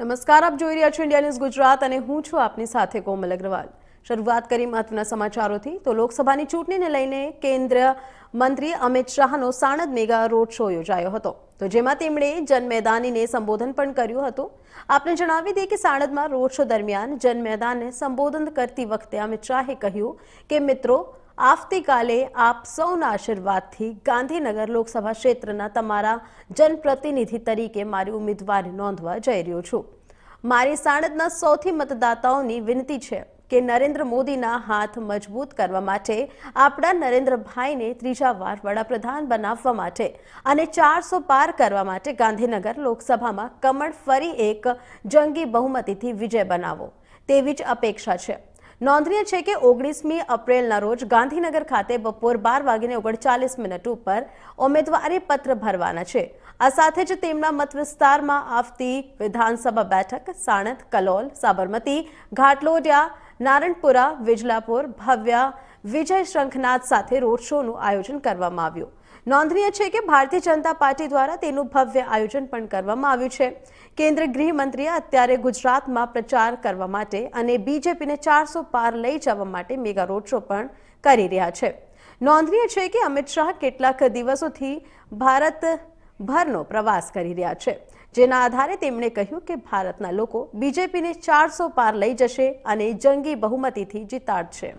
નમસ્કાર, આપ જોઈ રહ્યા છો ઇન્ડિયા ન્યૂઝ ગુજરાત અને હું છું આપની સાથે કોમલ અગ્રવાલ. શરૂઆત કરી મહત્વના સમાચારોથી તો લોકસભાની ચૂંટણીને લઈને કેન્દ્ર મંત્રી અમિત શાહનો સાણદ મેગા રોડ શો યોજાયો હતો. તો જેમાં તેમણે જનમેદાનીને સંબોધન પણ કર્યું હતું. આપને જણાવી દઈએ કે સાણદમાં રોડ શો દરમિયાન જનમેદાનને સંબોધન કરતી વખતે અમિત શાહે કહ્યું કે, મિત્રો આવતીકાલે આપ સૌના આશીર્વાદથી ગાંધીનગર લોકસભા ક્ષેત્રના તમારા જનપ્રતિનિધિ તરીકે મારી ઉમેદવારી નોંધવા જઈ રહ્યો છું. મારી સાણંદના સૌથી મતદાતાઓની વિનંતી છે કે નરેન્દ્ર મોદીના હાથ મજબૂત કરવા માટે આપણા નરેન્દ્રભાઈને ત્રીજા વાર વડાપ્રધાન બનાવવા માટે અને ચારસો પાર કરવા માટે ગાંધીનગર લોકસભામાં કમળ ફરી એક જંગી બહુમતીથી વિજય બનાવો તેવી જ અપેક્ષા છે. નોંધનીય છે કે ઓગણીસમી એપ્રિલના રોજ ગાંધીનગર ખાતે બપોર બાર વાગીને ઓગણચાલીસ મિનિટ ઉપર ઉમેદવારી પત્ર ભરવાના છે. આ સાથે જ તેમના મત વિસ્તારમાં આવતી વિધાનસભા બેઠક, સાણંદ, કલોલ, સાબરમતી, ઘાટલોડિયા, નારણપુરા, વિજલાપુર, ભવ્ય વિજય શંખનાથ સાથે રોડ શોનું આયોજન કરવામાં આવ્યું. નોંધનીય છે કે ભારતીય જનતા પાર્ટી દ્વારા તેનું ભવ્ય આયોજન પણ કરવામાં આવ્યું છે. કેન્દ્રીય ગૃહમંત્રીએ અત્યારે ગુજરાતમાં પ્રચાર કરવા માટે અને બીજેપીને ચારસો પાર લઈ જવા માટે મેગા રોડ શો પણ કરી રહ્યા છે. નોંધનીય છે કે અમિત શાહ કેટલાક દિવસોથી ભારતભરનો પ્રવાસ કરી રહ્યા છે. જેના આધારે તેમણે કહ્યું કે ભારતના લોકો બીજેપીને ચારસો પાર લઈ જશે અને જંગી બહુમતીથી જીતાડશે.